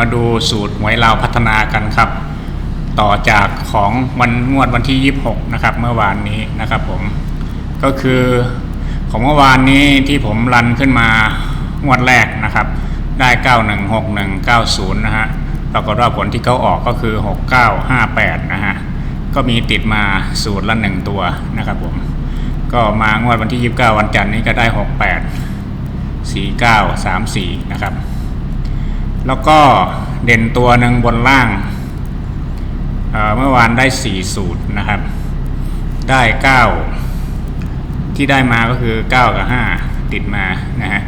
มาดูสูตรหวยลาวพัฒนากันครับ ต่อจากของวันงวดวันที่ 26 นะครับ เมื่อวานนี้นะครับผมก็คือของเมื่อวานนี้ที่ผมรันขึ้นมางวดแรกนะครับ ได้ 916190 นะฮะปรากฏว่าผลที่เขาออกก็คือ 6958 นะฮะก็มีติดมาสูตรละหนึ่งตัวนะครับผมก็มางวดวันที่ 29 วันจันทร์นี้ก็ได้ 68 49 34 นะครับ แล้วก็เด่นตัวหนึ่งบนล่างเเมื่อวานได้ 4 สูตรนะครับ ได้ 9 ที่ได้มาก็คือ 9 กับ 5 ติดมานะฮะ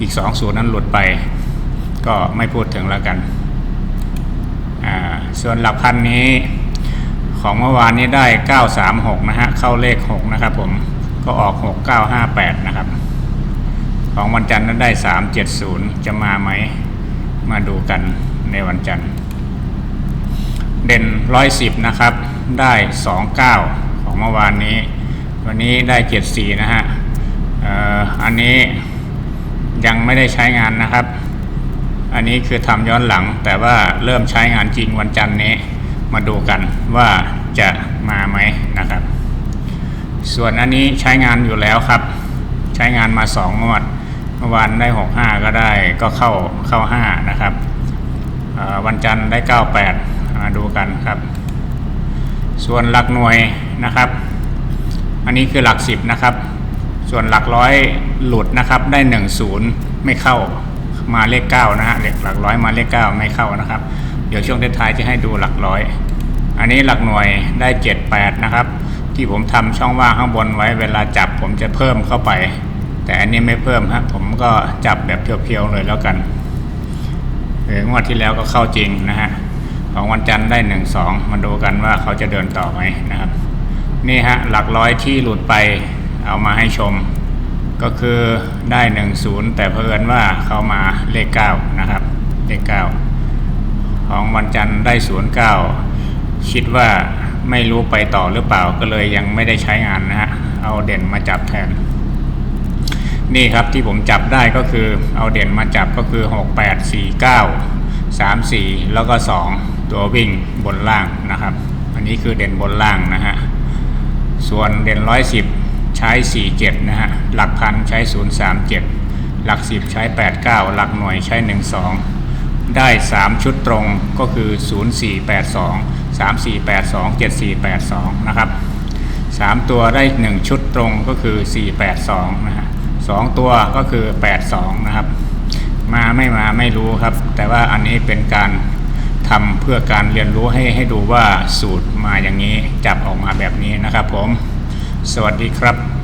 อีก 2 สูตรนั้นหลุดไป ก็ไม่พูดถึงแล้วกันอ่าส่วนหลักพันนี้ของเมื่อวานนี้ได้ 936 นะฮะ เข้าเลข 6 นะครับผมก็ออก 6958 นะครับ ของวันจันทร์นั้นได้ 370 จะมาไหม มาดูกันในวันจันทร์ เด่น 110 นะครับ ได้ 29 ของเมื่อวานนี้ วันนี้ได้ 74 นะฮะอันนี้ยังไม่ได้ใช้งานนะครับ อันนี้คือทำย้อนหลัง แต่ว่าเริ่มใช้งานจริงวันจันทร์นี้ มาดูกันว่าจะมาไหมนะครับ ส่วนอันนี้ใช้งานอยู่แล้วครับ ใช้งานมาสองงวด เมื่อวานได้หกห้าก็ได้ก็เข้าเข้าห้านะครับวันจันทร์ได้เก้าแปดมาดูกันครับ ส่วนหลักหน่วยนะครับ อันนี้คือหลักสิบนะครับ ส่วนหลักร้อยหลุดนะครับได้หนึ่งศูนย์ไม่เข้ามาเลขเก้านะฮะเลขหลักร้อยมาเลขเก้าไม่เข้านะครับ เดี๋ยวช่วงท้ายๆจะให้ดูหลักร้อย อันนี้หลักหน่วยได้เจ็ดแปดนะครับ ที่ผมทำช่องว่างข้างบนไว้เวลาจับผมจะเพิ่มเข้าไป แต่อันนี้ไม่เพิ่มฮะผมก็จับแบบเพียวๆเลยแล้วกันเอองวดที่แล้วก็เข้าจริงนะฮะของวันจันทร์ได้หนึ่งสองมาดูกันว่าเขาจะเดินต่อไหมนะครับ นี่ฮะหลักร้อยที่หลุดไปเอามาให้ชม ก็คือได้หนึ่งศูนย์แต่เพิ่นว่าเขามาเลขเก้านะครับเลขเก้าของวันจันทร์ได้ศูนย์เก้าคิดว่าไม่รู้ไปต่อหรือเปล่าก็เลยยังไม่ได้ใช้งานนะฮะ เอาเด่นมาจับแทน นี่ครับที่ผมจับได้ก็คือเอาเด่นมาจับก็คือ 6 8 4 9 3 4 แล้วก็ 2 ตัววิ่งบนล่างนะครับ อันนี้คือเด่นบนล่างนะฮะ ส่วนเด่น 110 ใช้ 47 นะฮะ หลักพันใช้ 037 หลัก 10 ใช้ 89 หลักหน่วยใช้ 12 ได้ 3 ชุดตรงก็คือ 0482 3482 7482 นะครับ 3 ตัวได้ 1 ชุดตรงก็คือ 482 นะฮะ สองตัวก็คือ 82 นะครับ มาไม่มาไม่รู้ครับ แต่ว่าอันนี้เป็นการทำเพื่อการเรียนรู้ให้ให้ดูว่าสูตรมาอย่างนี้จับออกมาแบบนี้นะครับผม สวัสดีครับ